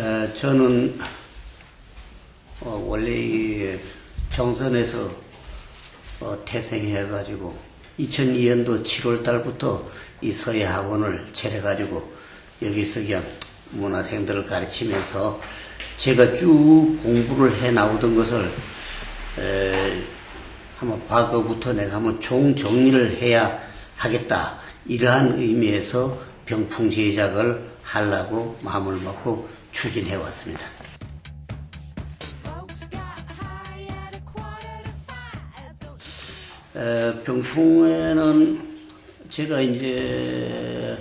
어, 저는 어, 원래 이 정선에서 어, 태생해가지고 2002년도 7월 달부터 이 서예 학원을 차려가지고 여기서 그냥 문화생들을 가르치면서 제가 쭉 공부를 해 나오던 것을 에, 한번 과거부터 내가 한번 총정리를 해야 하겠다. 이러한 의미에서 병풍 제작을 하려고 마음을 먹고 추진해 왔습니다. 병풍에는 제가 이제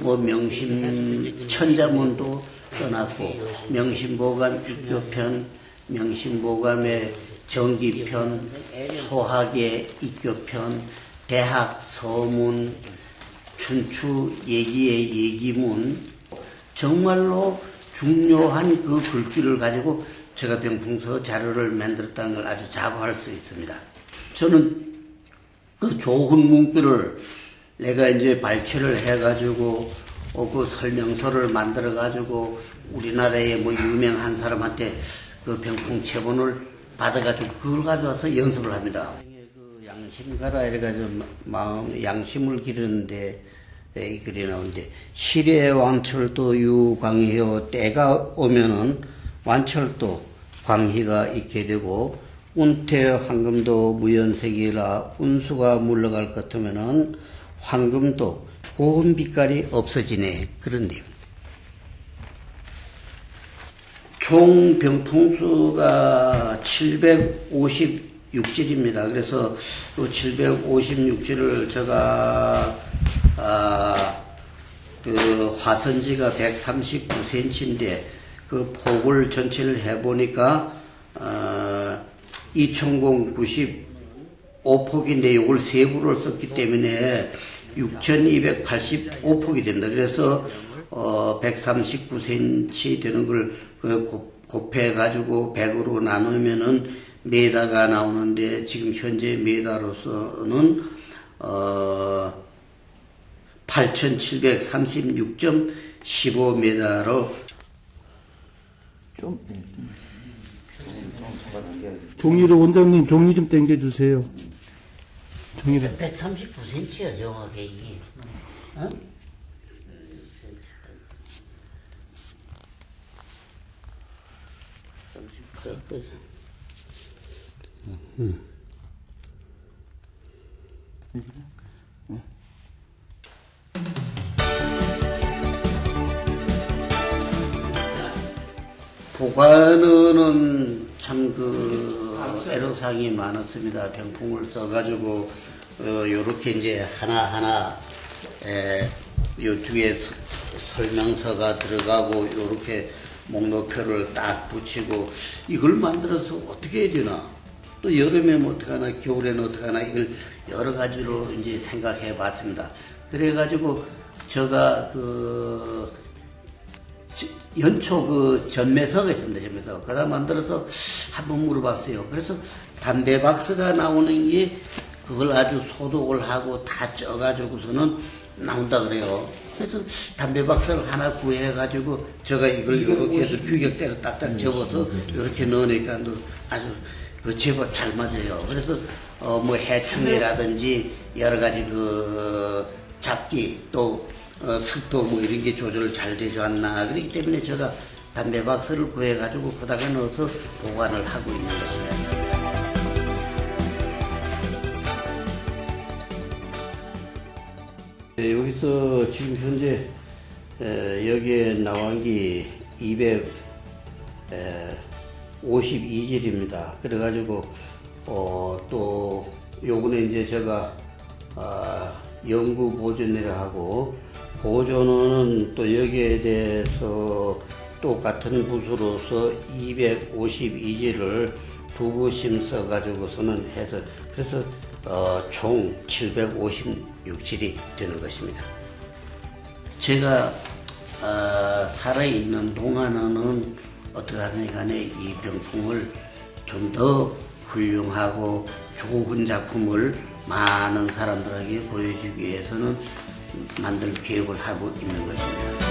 뭐 명심 천자문도 써놨고 명심보감 입교편, 명심보감의 정기편, 소학의 입교편, 대학 서문, 춘추 얘기의 얘기문 정말로 중요한 그 글귀를 가지고 제가 병풍서 자료를 만들었다는 걸 아주 자부할 수 있습니다. 저는 그 좋은 문구를 내가 이제 발췌를 해가지고 어, 그 설명서를 만들어가지고 우리나라의 뭐 유명한 사람한테 그 병풍 체본을 받아가지고 그걸 가져와서 연습을 합니다. 그 양심가라 이래가지고 마음 양심을 기르는데 에, 이 글이 나오는데 시래 왕철도 유광희여 때가 오면은 완철도 광희가 있게 되고 운태 황금도 무연색이라 운수가 물러갈 것 같으면은 황금도 고운 빛깔이 없어지네 그런 님. 총 병풍수가 756질입니다. 그래서 그 756질을 제가 아, 그 화선지가 139cm인데 그 폭을 전체를 해보니까 어, 2095폭인데 이걸 세부를 썼기 때문에 6285폭이 됩니다. 그래서 어, 139cm 되는 걸 그 곱해가지고 100으로 나누면은 메다가 나오는데 지금 현재 메다로서는 어, 8736.15m로 종이를 원장님 종이 좀 당겨 주세요. 종이를 139cm야 정확하게 이게. 어? 보관은 참 그 애로사항이 많았습니다. 병풍을 써가지고 어, 요렇게 이제 하나하나 에, 요 뒤에 서- 설명서가 들어가고 요렇게 목록표를 딱 붙이고 이걸 만들어서 어떻게 해야 되나 또 여름에는 어떡하나 겨울에는 어떡하나 이걸 여러 가지로 이제 생각해 봤습니다. 그래 가지고 제가 그 지- 연초 그 전매서가 있습니다. 전매서. 그다 만들어서 한번 물어봤어요. 그래서 담배 박스가 나오는 게 그걸 아주 소독을 하고 다 쪄가지고서는 나온다 그래요. 그래서 담배 박스를 하나 구해가지고 제가 이걸 이렇게 해서 규격대로 딱딱 접어서 이렇게 넣으니까 아주 그 제법 잘 맞아요. 그래서 어 뭐 해충이라든지 여러 가지 그 잡기 또 어, 습도 뭐 이런 게 조절 잘 되지 않나 그렇기 때문에 제가 담배 박스를 구해가지고 거다가 넣어서 보관을 하고 있는 것입니다. 네, 여기서 지금 현재 에, 여기에 나온 게 252질입니다. 그래가지고 어, 또 요번에 이제 제가 아, 연구 보존이라 하고 보존은 또 여기에 대해서 똑같은 부수로서 252질을 두 부심 써가지고서는 해서 그래서 어, 총 756질이 되는 것입니다. 제가 어, 살아있는 동안에는 어떻게 하든 간에 이 병풍을 좀 더 훌륭하고 좋은 작품을 많은 사람들에게 보여주기 위해서는 만들 계획을 하고 있는 것입니다.